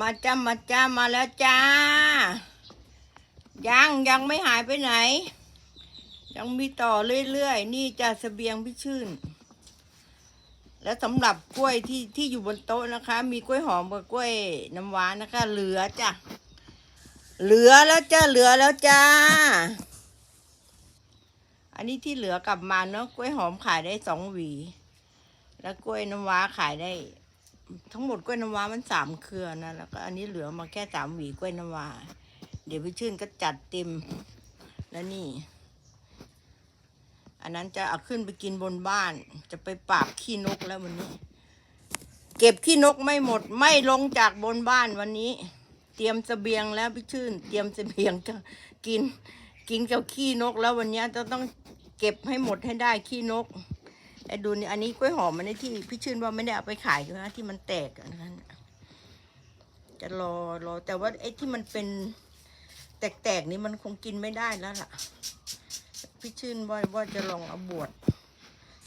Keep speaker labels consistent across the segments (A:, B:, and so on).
A: มาจ้ามาจ้ามาแล้วจ้า ยังยังไม่หายไปไหน ยังมีต่อเรื่อยๆ นี่จะเสบียงพี่ชื่น และสำหรับกล้วยที่ที่อยู่บนโต๊ะนะคะ มีกล้วยหอมกับกล้วยน้ำว้านะคะ เหลือจ้ะ เหลือแล้วจ้าเหลือแล้วจ้า อันนี้ที่เหลือกลับมาเนาะกล้วยหอมขายได้สองหวี แล้วกล้วยน้ำว้าขายได้ ทั้งหมดกล้วยน้ำว้ามันสามเครือนะแล้วก็อันนี้เหลือมาแค่สามหวีกล้วยน้ำว้าเดี๋ยวพี่ชื่นก็จัดเต็มแล้วนี่ อันนั้นจะเอาขึ้นไปกินบนบ้าน จะไปปราบขี้นกแล้ววันนี้ เก็บขี้นกไม่หมดไม่ลงจากบนบ้านวันนี้ เตรียมเสบียงแล้วพี่ชื่น เตรียมเสบียงจะกิน กินกับขี้นกแล้ววันนี้จะต้องเก็บให้หมดให้ได้ขี้นก ไอ้ดูนี่อันนี้กล้วยหอมมันในที่พี่ชื่นว่าไม่ได้เอาไปขายใช่ไหมที่มันแตกนะคะจะรอรอแต่ว่าไอ้ที่มันเป็นแตกๆนี่มันคงกินไม่ได้แล้วล่ะ พี่ชื่นว่าว่าจะลองเอาบวช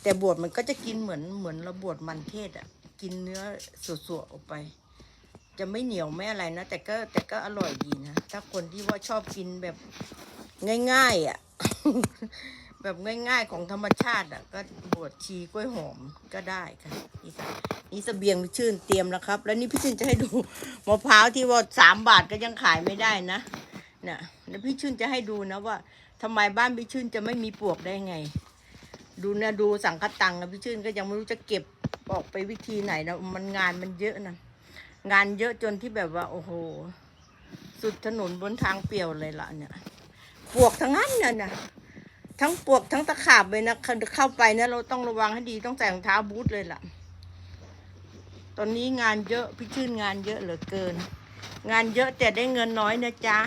A: แต่บวชมันก็จะกินเหมือนเหมือนเราบวชมันเทศอะ กินเนื้อสวๆออกไป จะไม่เหนียวไม่อะไรนะแต่ก็แต่ก็อร่อยดีนะถ้าคนที่ว่าชอบกินแบบง่าย ๆ อะ แบบง่ายๆของธรรมชาติอะก็บวชชีกล้วยหอมก็ได้ค่ะ นี่ค่ะนี่เสบียงพี่ชื่นเตรียมแล้วครับ แล้วนี่พี่ชื่นจะให้ดูมะพร้าวที่ว่าสามบาทก็ยังขายไม่ได้นะเนี่ยแล้วพี่ชื่นจะให้ดูนะว่าทำไมบ้านพี่ชื่นจะไม่มีปลวกได้ไง ดูนะดูสังคตังนะพี่ชื่นก็ยังไม่รู้จะเก็บออกไปวิธีไหนนะมันงานมันเยอะนะงานเยอะจนที่แบบว่า โอ้โห สุดถนนบนทางเปี่ยวเลยล่ะเนี่ยปลวกทั้งนั้นน่ะนะ ทั้งปวกทั้งตะขาบเลยนะเข้าเข้าไปนะเราต้องระวังให้ดีต้องใส่รองเท้าบูทเลยล่ะ ตอนนี้งานเยอะพี่ชื่นงานเยอะเหลือเกิน งานเยอะแต่ได้เงินน้อยนะจ๊ะ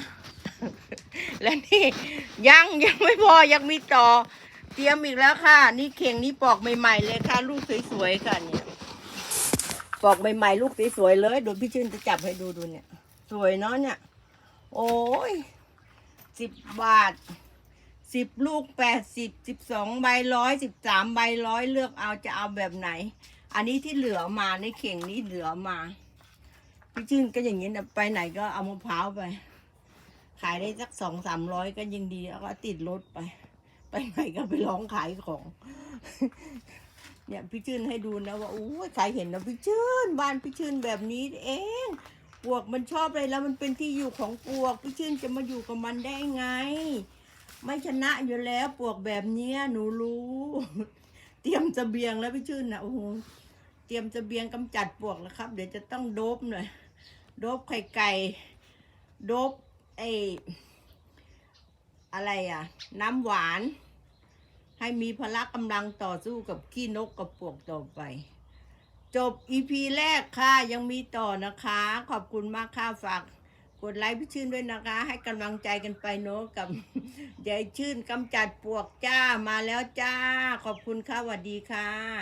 A: และนี่ยังยังไม่พอยังมีต่อ เตรียมอีกแล้วค่ะ นี่เข่งนี่ปอกใหม่ๆเลยค่ะ ลูกสวยๆค่ะเนี่ยปอกใหม่ๆลูกสวยๆเลยเดี๋ยวพี่ชื่นจะจับให้ดูดูเนี่ย สวยเนาะเนี่ย โอ้ยสิบบาท สิบลูกแปดสิบสิบสองใบร้อยสิบสามใบร้อยเลือกเอาจะเอาแบบไหน อันนี้ที่เหลือมาในเข่งนี้เหลือมาพี่ชื่นก็อย่างนี้นะไปไหนก็เอามะพร้าวไป ขายได้สักสองสามร้อยก็ยังดีแล้วก็ติดรถไป ไปไหนก็ไปร้องขายของ เนี่ยพี่ชื่นให้ดูนะว่าโอ้ยใครเห็นนะพี่ชื่นบ้านพี่ชื่นแบบนี้เองปวกมันชอบอะไรแล้วมันเป็นที่อยู่ของปวกพี่ชื่นจะมาอยู่กับมันได้ไง ไม่ชนะอยู่แล้วปวกแบบเนี้ยหนูรู้ เตรียมเสบียงแล้วพี่ชื่นนะโอ้โหเตรียมเสบียงกำจัดปวกแล้วครับ เดี๋ยวจะต้องโดบหน่อยโดบไข่ไก่โดบไออะไรอะ น้ำหวาน ให้มีพละกำลังต่อสู้กับขี้นกกับปวกต่อไป จบอีพีแรกค่ะ ยังมีต่อนะคะ ขอบคุณมากค่ะฝาก กดไลค์พี่ชื่นด้วยนะคะ ให้กำลังใจกันไปเนาะกับยายชื่นกำจัดปลวกจ้ามาแล้วจ้า ขอบคุณค่ะสวัสดีค่ะ